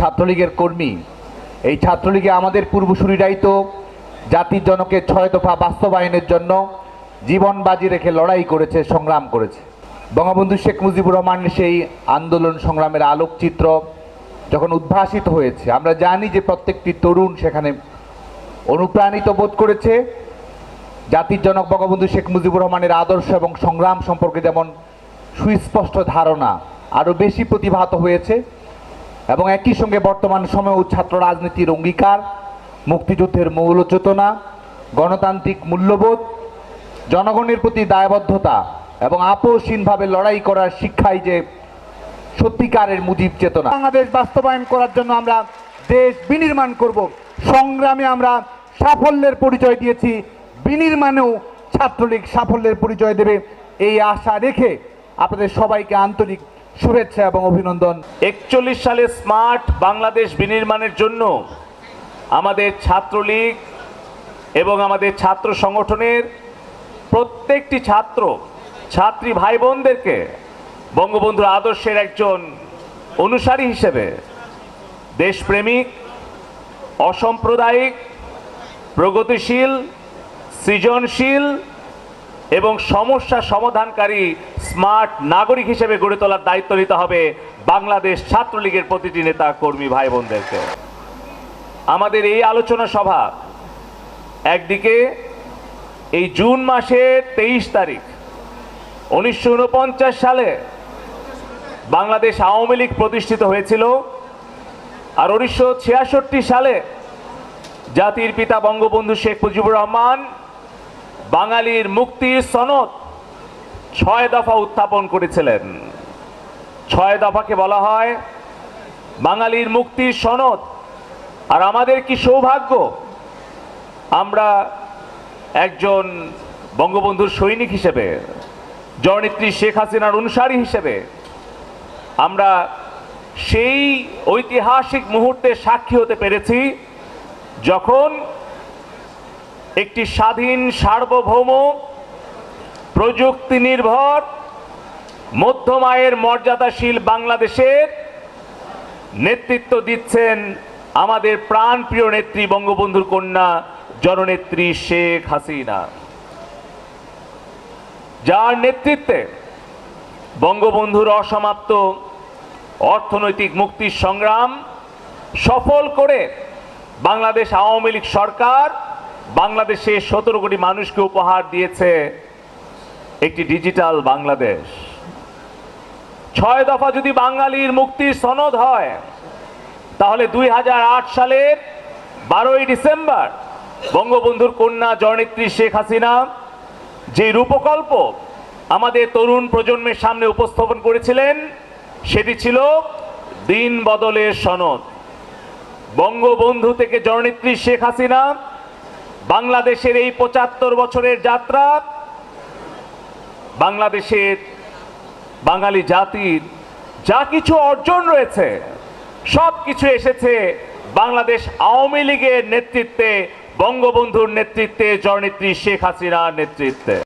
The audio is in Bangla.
ছাত্রলীগের কর্মী। এই ছাত্রলীগে আমাদের পূর্বসূরিরাই তো জাতির জনকের ছয় দফা বাস্তবায়নের জন্য জীবন বাজি রেখে লড়াই করেছে, সংগ্রাম করেছে। বঙ্গবন্ধু শেখ মুজিবুর রহমানের সেই আন্দোলন সংগ্রামের আলোকচিত্র যখন উদ্ভাসিত হয়েছে, আমরা জানি যে প্রত্যেকটি তরুণ সেখানে অনুপ্রাণিত বোধ করেছে। জাতির জনক বঙ্গবন্ধু শেখ মুজিবুর রহমানের আদর্শ এবং সংগ্রাম সম্পর্কে যেমন সুস্পষ্ট ধারণা, আরও বেশি প্রতিভাত হয়েছে। এবং একই সঙ্গে বর্তমান সময়েও ছাত্র রাজনীতির অঙ্গীকার, মুক্তিযুদ্ধের মৌল চেতনা, গণতান্ত্রিক মূল্যবোধ, জনগণের প্রতি দায়বদ্ধতা এবং আপোষহীনভাবে লড়াই করার শিক্ষাই যে সত্যিকারের মুজিব চেতনা। বাংলাদেশ বাস্তবায়ন করার জন্য আমরা দেশ বিনির্মাণ করব। সংগ্রামে আমরা সাফল্যের পরিচয় দিয়েছি। বিনির্মাণেও ছাত্রলীগ সাফল্যের পরিচয় দেবে। এই আশা রেখে আপনাদের সবাইকে আন্তরিক শুভেচ্ছা এবং অভিনন্দন। একচল্লিশ সালে স্মার্ট বাংলাদেশ বিনির্মাণের জন্য আমাদের ছাত্রলীগ এবং আমাদের ছাত্র সংগঠনের প্রত্যেকটি ছাত্র, ছাত্রী ভাই বোনদেরকে বঙ্গবন্ধুর আদর্শের একজন অনুসারী হিসেবে দেশপ্রেমিক, অসাম্প্রদায়িক, প্রগতিশীল, সৃজনশীল এবং সমস্যা সমাধানকারী স্মার্ট নাগরিক হিসেবে গড়ে তোলার দায়িত্ব নিতে হবে বাংলাদেশ ছাত্রলীগের প্রতিটি নেতা, কর্মী ভাই বোনদেরকে আমাদের এই আলোচনা সভা একদিকে এই জুন মাসের তেইশ তারিখ, উনিশশো ঊনপঞ্চাশ সালে বাংলাদেশ আওয়ামী লীগ প্রতিষ্ঠিত হয়েছিল আর উনিশশো সালে জাতির পিতা বঙ্গবন্ধু শেখ মুজিবুর রহমান বাঙালির মুক্তির সনদ ছয় দফা উত্থাপন করেছিলেন। ছয় দফাকে বলা হয় বাঙালির মুক্তির সনদ। আর আমাদের কি সৌভাগ্য? আমরা একজন বঙ্গবন্ধুর সৈনিক হিসেবে, জননেত্রী শেখ হাসিনার অনুসারী হিসেবে, আমরা সেই ঐতিহাসিক মুহূর্তে সাক্ষী হতে পেরেছি যখন একটি স্বাধীন সার্বভৌম, প্রযুক্তি নির্ভর, মধ্যম আয়ের মর্যাদাশীল বাংলাদেশের নেতৃত্ব দিচ্ছেন আমাদের প্রাণপ্রিয় নেত্রী বঙ্গবন্ধুর কন্যা জননেত্রী শেখ হাসিনা। যার নেতৃত্বে বঙ্গবন্ধুর অসমাপ্ত অর্থনৈতিক মুক্তির সংগ্রাম সফল করে বাংলাদেশ আওয়ামী লীগ সরকার বাংলাদেশে সতেরো কোটি মানুষকে উপহার দিয়েছে একটি ডিজিটাল বাংলাদেশ। ছয় দফা যদি বাঙালির মুক্তির সনদ হয়, তাহলে দুই হাজার আট সালের বারোই ডিসেম্বর বঙ্গবন্ধুর কন্যা জননেত্রী শেখ হাসিনা যে রূপকল্প আমাদের তরুণ প্রজন্মের সামনে উপস্থাপন করেছিলেন, সেটি ছিল দিন বদলের সনদ। বঙ্গবন্ধু থেকে জননেত্রী শেখ হাসিনা বাংলাদেশের এই পঁচাত্তর বছরের যাত্রা, বাংলাদেশের বাঙালি জাতির যা কিছু অর্জন রয়েছে, সব কিছু এসেছে বাংলাদেশ আওয়ামী লীগের নেতৃত্বে, বঙ্গবন্ধুর নেতৃত্বে, জননেত্রী শেখ হাসিনার নেতৃত্বে।